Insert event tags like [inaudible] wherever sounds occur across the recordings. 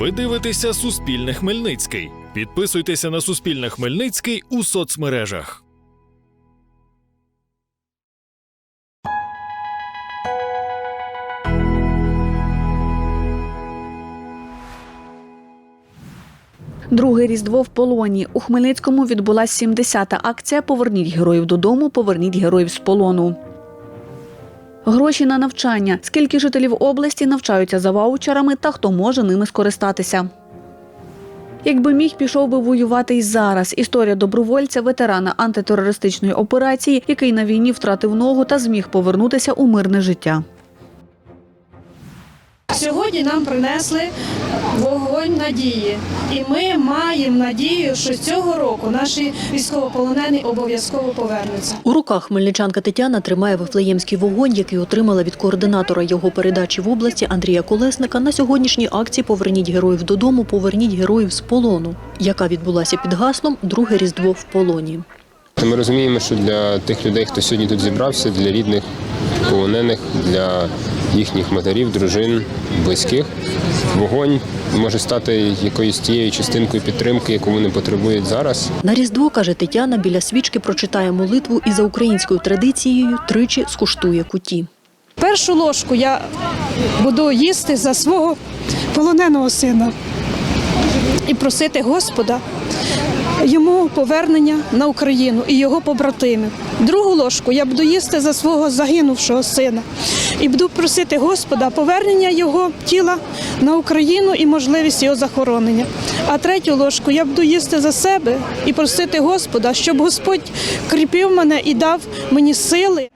Ви дивитеся Суспільне Хмельницький. Підписуйтеся на Суспільне Хмельницький у соцмережах. Друге різдво в полоні. У Хмельницькому відбулася 70-та акція Поверніть героїв додому, поверніть героїв з полону. Гроші на навчання. Скільки жителів області навчаються за ваучерами та хто може ними скористатися. Якби міг, пішов би воювати й зараз. Історія добровольця, ветерана антитерористичної операції, який на війні втратив ногу та зміг повернутися у мирне життя. Сьогодні нам принесли вогонь надії, і ми маємо надію, що цього року наші військовополонені обов'язково повернуться. У руках хмельничанка Тетяна тримає вифлеємський вогонь, який отримала від координатора його передачі в області Андрія Колесника на сьогоднішній акції Поверніть героїв додому, поверніть героїв з полону, яка відбулася під гаслом Друге різдво в полоні. Ми розуміємо, що для тих людей, хто сьогодні тут зібрався, для рідних полонених, для їхніх матерів, дружин, близьких, вогонь може стати якоюсь тією частинкою підтримки, яку вони потребують зараз. На різдво каже Тетяна, біля свічки прочитає молитву і за українською традицією тричі скуштує куті. Першу ложку я буду їсти за свого полоненого сина і просити Господа йому повернення на Україну і його побратимів. Другу ложку я буду їсти за свого загинувшого сина і буду просити Господа повернення його тіла на Україну і можливість його захоронення. А третю ложку я буду їсти за себе і просити Господа, щоб Господь кріпив мене і дав мені сили.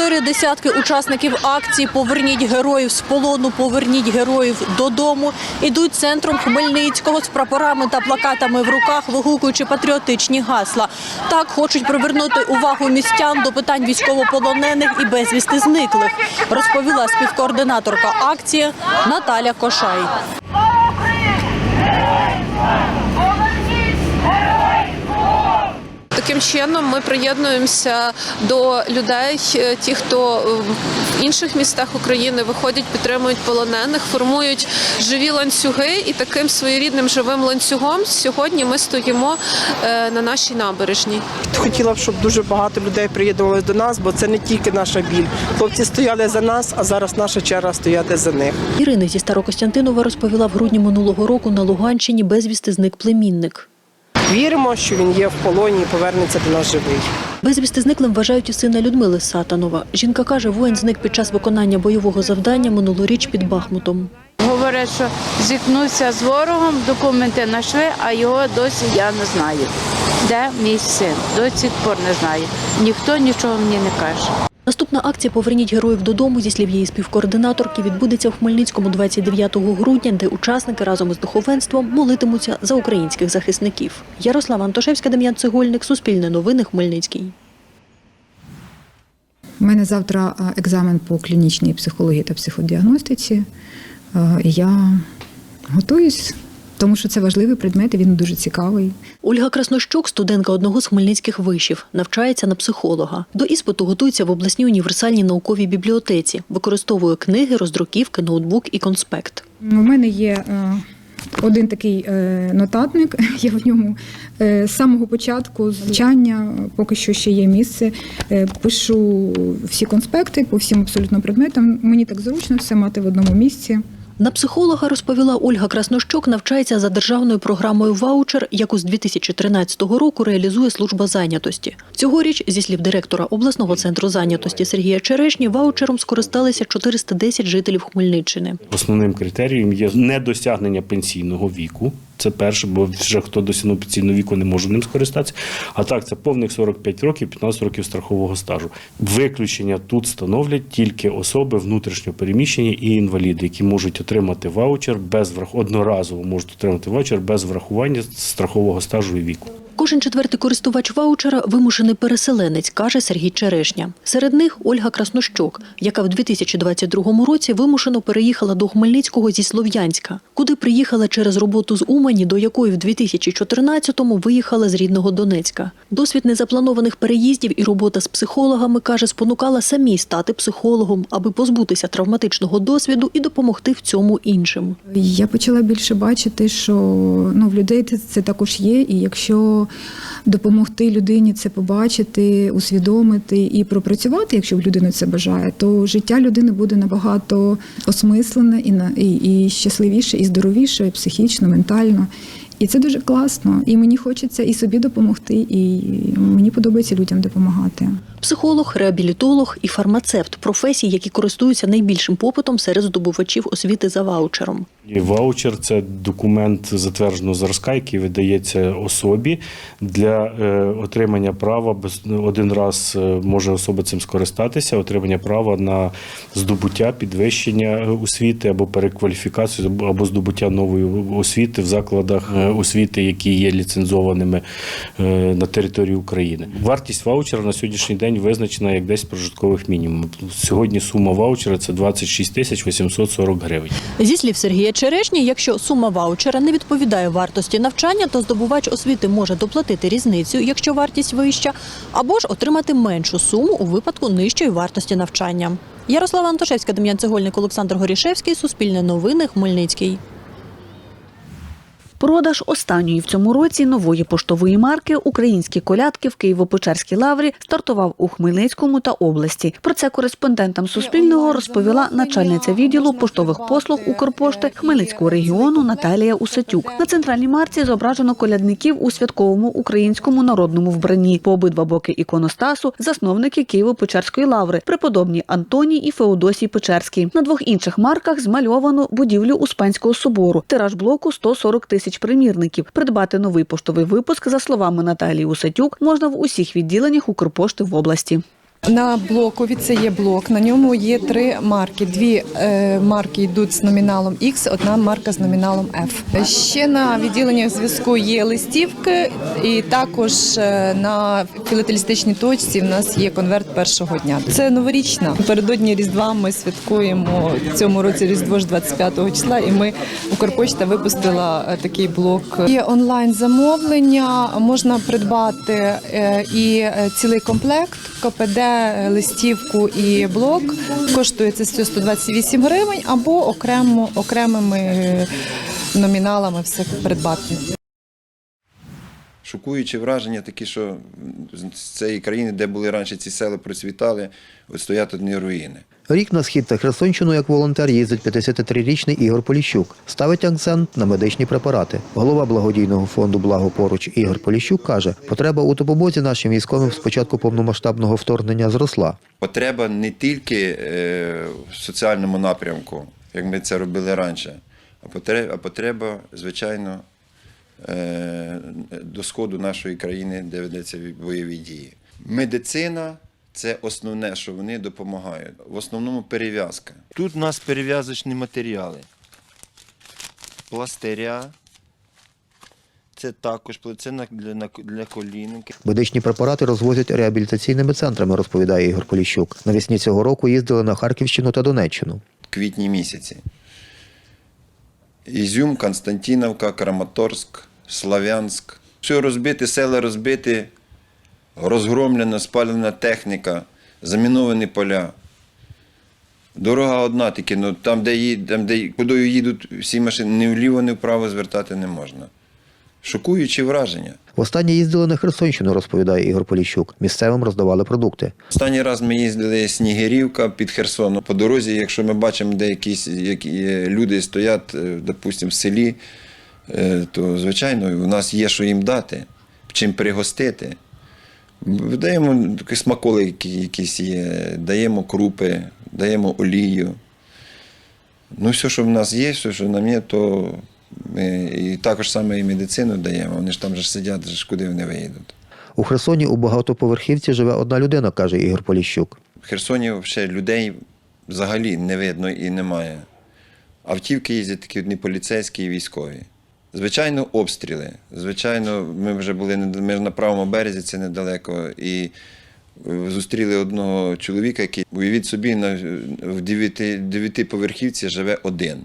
Чотири десятки учасників акції Поверніть героїв з полону, поверніть героїв додому. Ідуть центром Хмельницького з прапорами та плакатами в руках, вигукуючи патріотичні гасла. Так хочуть привернути увагу містян до питань військовополонених і безвісти зниклих, розповіла співкоординаторка акції Наталя Кошай. Таким чином ми приєднуємося до людей, е, ті, хто е, в інших містах України виходять, підтримують полонених, формують живі ланцюги, і таким своєрідним живим ланцюгом сьогодні ми стоїмо е, на нашій набережній. Хотіла б, щоб дуже багато людей приєднувалися до нас, бо це не тільки наша біль. Хлопці стояли за нас, а зараз наша черга стояти за них. Ірина зі Старокостянтинова розповіла в грудні минулого року на Луганщині безвісти зник племінник. Віримо, що він є в полоні і повернеться до нас живий. Безвісти зниклим вважають і сина Людмили Сатанова. Жінка каже, воїн зник під час виконання бойового завдання минулоріч під Бахмутом. Говорять, що зіткнувся з ворогом, документи знайшли, а його досі я не знаю. Де мій син? До сих пор не знаю. Ніхто нічого мені не каже. Наступна акція Поверніть героїв додому зі слів її співкоординаторки відбудеться в Хмельницькому 29 грудня, де учасники разом із духовенством молитимуться за українських захисників. Ярослава Антошевська, Дем'ян Цегольник, Суспільне новини, Хмельницький. У мене завтра екзамен по клінічній психології та психодіагностиці. Я готуюсь, тому що це важливий предмет, і він дуже цікавий. Ольга Краснощук, студентка одного з хмельницьких вишів, навчається на психолога. До іспиту готується в обласній універсальній науковій бібліотеці, використовує книги, роздруківки, ноутбук і конспект. У мене є е, один такий е, нотатник, [laughs] я в ньому е, з самого початку з навчання, поки що ще є місце, пишу всі конспекти по всім абсолютно предметам. Мені так зручно все мати в одному місці. На психолога розповіла Ольга Краснощук, навчається за державною програмою «Ваучер», яку з 2013 року реалізує служба зайнятості. Цьогоріч, зі слів директора обласного центру зайнятості Сергія Черешні, ваучером скористалися 410 жителів Хмельниччини. Основним критерієм є недосягнення пенсійного віку. Це перше, бо вже хто досягнув пенсійного віку, не може ним скористатися. А так, це повних 45 років, 15 років страхового стажу. Виключення тут становлять тільки особи внутрішньо переміщені і інваліди, які можуть отримати ваучер без врах... одноразово можуть отримати ваучер без врахування страхового стажу і віку. Кожен четвертий користувач ваучера вимушений переселенець, каже Сергій Черешня. Серед них Ольга Краснощок, яка в 2022 році вимушено переїхала до Хмельницького зі Слов'янська, куди приїхала через роботу з Умані, до якої в 2014-му виїхала з рідного Донецька. Досвід незапланованих переїздів і робота з психологами, каже, спонукала самі стати психологом, аби позбутися травматичного досвіду і допомогти в цьому іншим. Я почала більше бачити, що ну, в людей це, це також є, і якщо допомогти людині це побачити, усвідомити і пропрацювати, якщо в людини це бажає, то життя людини буде набагато осмислене і, на- і, і щасливіше, і здоровіше, і психічно, ментально. І це дуже класно. І мені хочеться і собі допомогти, і мені подобається людям допомагати. Психолог, реабілітолог і фармацевт професії, які користуються найбільшим попитом серед здобувачів освіти за ваучером. І ваучер це документ затвердженого зразка, який видається особі для е, отримання права. Без один раз е, може особа цим скористатися, отримання права на здобуття, підвищення е, освіти або перекваліфікацію, або- здобуття нової освіти в закладах освіти, які є ліцензованими е, на території України. Вартість ваучера на сьогоднішній день визначена як 10 прожиткових мінімумів. Сьогодні сума ваучера це 26 тисяч 840 гривень. Зі слів Сергія Черешні, якщо сума ваучера не відповідає вартості навчання, то здобувач освіти може доплатити різницю, якщо вартість вища, або ж отримати меншу суму у випадку нижчої вартості навчання. Ярослава Антошевська, Дем'ян Цегольник, Олександр Горішевський, Суспільне новини, Хмельницький. Продаж останньої в цьому році нової поштової марки Українські колядки в Києво-Печерській лаврі стартував у Хмельницькому та області. Про це кореспондентам Суспільного розповіла начальниця відділу поштових послуг Укрпошти Хмельницького регіону Наталія Усатюк. На центральній марці зображено колядників у святковому українському народному вбранні. По обидва боки іконостасу засновники Києво-Печерської лаври, преподобні Антоній і Феодосій Печерський. На двох інших марках змальовано будівлю Успенського собору. Тираж блоку 140 тисяч примірників. Придбати новий поштовий випуск, за словами Наталії Усатюк, можна в усіх відділеннях Укрпошти в області. На блокові це є блок. На ньому є три марки. Дві е, марки йдуть з номіналом X, одна марка з номіналом F. Ще на відділеннях зв'язку є листівки, і також е, на філателістичній точці в нас є конверт першого дня. Це новорічна. Передодні Різдва ми святкуємо в цьому році Різдво ж 25 числа, і ми Укрпочта випустила е, такий блок. Є онлайн замовлення, можна придбати і цілий комплект КПД, листівку і блок. Коштує це 128 гривень або окремо окремими е, номіналами все придбати. Шокуючі враження такі, що з цієї країни, де були раніше ці села процвітали, от стоять одні руїни. Рік на схід та Херсонщину як волонтер їздить 53-річний Ігор Поліщук. Ставить акцент на медичні препарати. Голова благодійного фонду Благо поруч Ігор Поліщук каже, потреба у допомозі нашим військовим з початку повномасштабного вторгнення зросла. Потреба не тільки е, в соціальному напрямку, як ми це робили раніше, а потреба, звичайно, е, до сходу нашої країни, де ведеться бойові дії. Медицина це основне, що вони допомагають. В основному перев'язка. Тут у нас перев'язочні матеріали. Пластиря. Це також це на- для, для колінки. Медичні препарати розвозять реабілітаційними центрами, розповідає Ігор Поліщук. Навесні цього року їздили на Харківщину та Донеччину. квітні місяці. Ізюм, Константиновка, Краматорськ, Славянськ. Все розбите, села розбиті, розгромлена, спалена техніка, заміновані поля. Дорога одна, тільки ну, там, де, їд, там, де куди їдуть всі машини, ні вліво, ні вправо звертати не можна. Шокуючі враження. Востаннє їздили на Херсонщину, розповідає Ігор Поліщук. Місцевим роздавали продукти. Останній раз ми їздили Снігирівка під Херсоном. По дорозі, якщо ми бачимо, де якісь які люди стоять, е, допустимо, в селі, е, то звичайно у нас є що їм дати, чим пригостити. Даємо такі смаколики, якісь є, даємо крупи, даємо олію. Ну, все, що в нас є, все, що нам є, то ми і також саме і медицину даємо. Вони ж там же сидять, ж куди вони виїдуть. У Херсоні у багатоповерхівці живе одна людина, каже Ігор Поліщук. В Херсоні взагалі людей взагалі не видно і немає. Автівки їздять такі одні поліцейські і військові. Звичайно, обстріли. Звичайно, ми вже були ми на правому березі, це недалеко. І е, зустріли одного чоловіка, який, уявіть собі, на, в дев'яти, дев'ятиповерхівці живе один.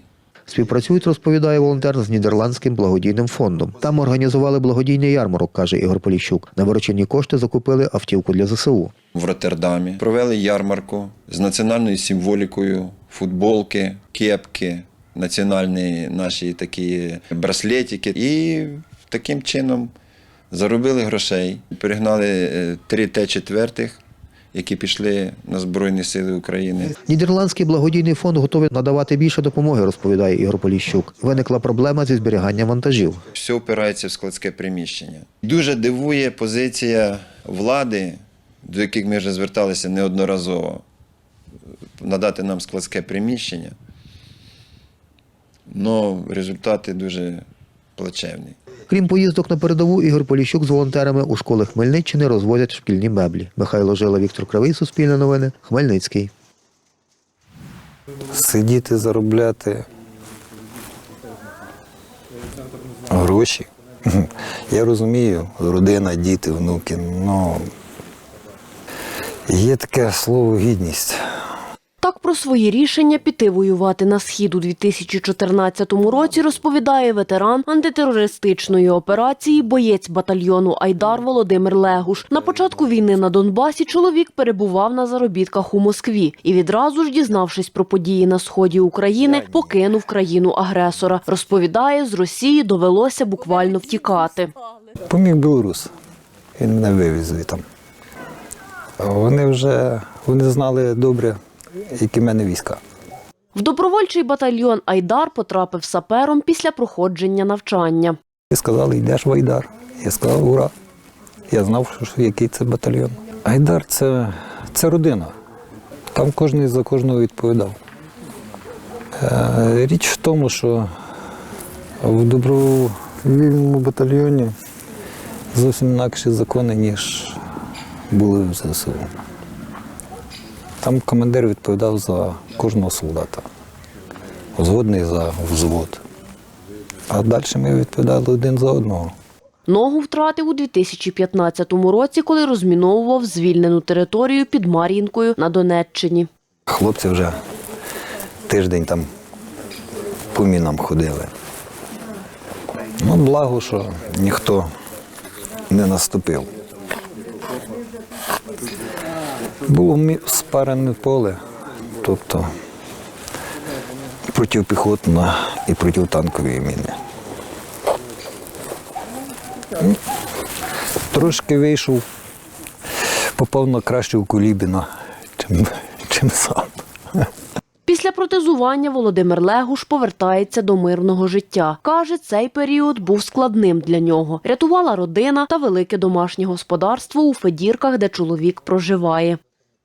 Співпрацюють, розповідає волонтер з нідерландським благодійним фондом. Там організували благодійний ярмарок, каже Ігор Поліщук. На виручені кошти закупили автівку для ЗСУ. в Роттердамі. Провели ярмарку з національною символікою, футболки, кепки, національні наші такі браслетики. І таким чином заробили грошей. Перегнали е, три Т-4, які пішли на Збройні Сили України. Нідерландський благодійний фонд готовий надавати більше допомоги, розповідає Ігор Поліщук. Виникла проблема зі зберіганням вантажів. Все опирається в складське приміщення. Дуже дивує позиція влади, до яких ми вже зверталися неодноразово, надати нам складське приміщення. Але результати дуже плачевні. Крім поїздок на передову, Ігор Поліщук з волонтерами у школи Хмельниччини розводять шкільні меблі. Михайло Жила, Віктор Кривий, Суспільне новини, Хмельницький. сидіти, заробляти гроші. [laughs] Я розумію, родина, діти, внуки. Ну є таке слово гідність. Про свої рішення піти воювати на схід у 2014 році розповідає ветеран антитерористичної операції, боєць батальйону Айдар Володимир Легуш. На початку війни на Донбасі чоловік перебував на заробітках у Москві і відразу ж, дізнавшись про події на сході України, покинув країну агресора. Розповідає, з Росії довелося буквально втікати. Поміг білорус. Він мене вивіз звідти. Вони вже вони знали добре, які в мене війська. В добровольчий батальйон Айдар потрапив сапером після проходження навчання. І сказали, йдеш в Айдар. Я сказав, ура. Я знав, що який це батальйон. Айдар це, це родина. Там кожен за кожного відповідав. Е, Річ в тому, що в добровільному батальйоні зовсім інакші закони, ніж були в ЗСУ. Там командир відповідав за кожного солдата, взводний за взвод. А далі ми відповідали один за одного. Ногу втратив у 2015 році, коли розміновував звільнену територію під Мар'їнкою на Донеччині. Хлопці вже тиждень там по мінам ходили. Ну, благо, що ніхто не наступив. Було спарене поле, тобто протипіхотна і протитанкові міни. Трошки вийшов, попав на кращого Кулібіна, чим, чим сам. Протезування Володимир Легуш повертається до мирного життя. Каже, цей період був складним для нього. Рятувала родина та велике домашнє господарство у Федірках, де чоловік проживає.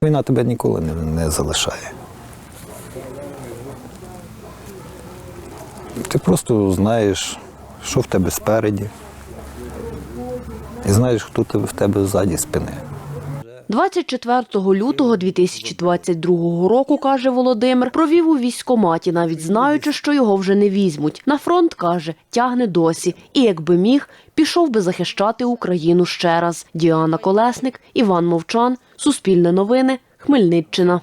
Війна тебе ніколи не, не залишає. Ти просто знаєш, що в тебе спереді, і знаєш, хто в тебе ззаді спини. 24 лютого 2022 року, каже Володимир, провів у військкоматі, навіть знаючи, що його вже не візьмуть. На фронт, каже, тягне досі. І якби міг, пішов би захищати Україну ще раз. Діана Колесник, Іван Мовчан, Суспільне новини, Хмельниччина.